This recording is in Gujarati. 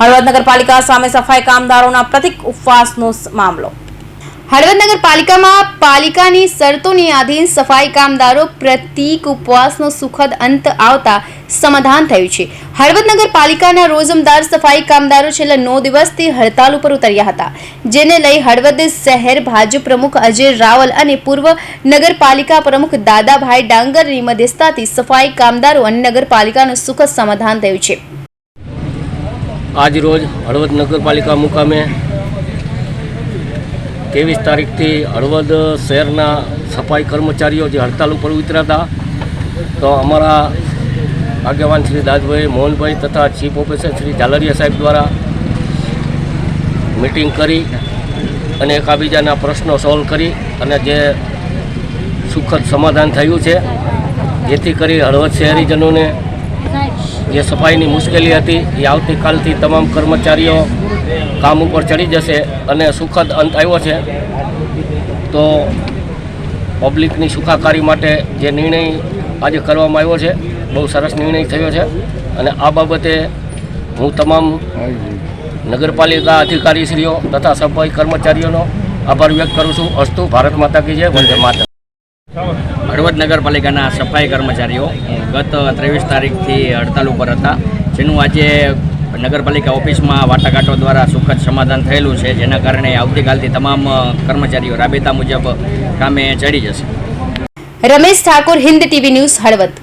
હળવદ નગરપાલિકા સામે સફાઈ કામદારોના પ્રતિક ઉપવાસનો મામલો. હળવદ નગરપાલિકામાં પાલિકાની શરતોની આધીન સફાઈ કામદારો પ્રતિક ઉપવાસનો સુખદ અંત આવતા સમાધાન થયું છે. હળવદ નગરપાલિકાના રોજમદાર સફાઈ કામદારો છેલ્લા નવ દિવસથી હડતાલ ઉપર ઉતર્યા હતા. જેને લઈ હળવદ શહેર ભાજપ પ્રમુખ અજય રાવલ અને પૂર્વ નગરપાલિકા પ્રમુખ દાદાભાઈ ડાંગરની મધ્યસ્થતાથી સફાઈ કામદારો અને નગરપાલિકાનું સુખદ સમાધાન થયું છે. આજ રોજ હળવદ નગરપાલિકા મુકામે ત્રેવીસ તારીખથી હળવદ શહેરના સફાઈ કર્મચારીઓ જે હડતાલ ઉપર ઉતર્યા હતા, તો અમારા આગેવાન શ્રી દાદભાઈ મોહનભાઈ તથા ચીફ ઓફિસર શ્રી ઝાલરિયા સાહેબ દ્વારા મિટિંગ કરી અને એકાબીજાના પ્રશ્નો સોલ્વ કરી અને જે સુખદ સમાધાન થયું છે, જેથી કરી હળવદ શહેરીજનોને જે સફાઈની મુશ્કેલી હતી, એ આવતીકાલથી તમામ કર્મચારીઓ કામ ઉપર ચડી જશે અને સુખદ અંત આવ્યો છે. તો પબ્લિકની સુખાકારી માટે જે નિર્ણય આજે કરવામાં આવ્યો છે, બહુ સરસ નિર્ણય થયો છે. અને આ બાબતે હું તમામ નગરપાલિકા અધિકારીશ્રીઓ તથા સફાઈ કર્મચારીઓનો આભાર વ્યક્ત કરું છું. અસ્તુ ભારત માતા કી જય. વંદે માતા હળવદ નગરપાલિકાના સફાઈ કર્મચારીઓ. ગત ત્રેવીસ તારીખથી હડતાલ ઉપર હતા, જેનું આજે નગરપાલિકા ઓફિસમાં વાટાઘાટો દ્વારા સુખદ સમાધાન થયેલું છે, જેના કારણે આવતીકાલથી તમામ કર્મચારીઓ રાબેતા મુજબ કામે ચડી જશે. Ramesh Thakor, Hind TV news Halvad.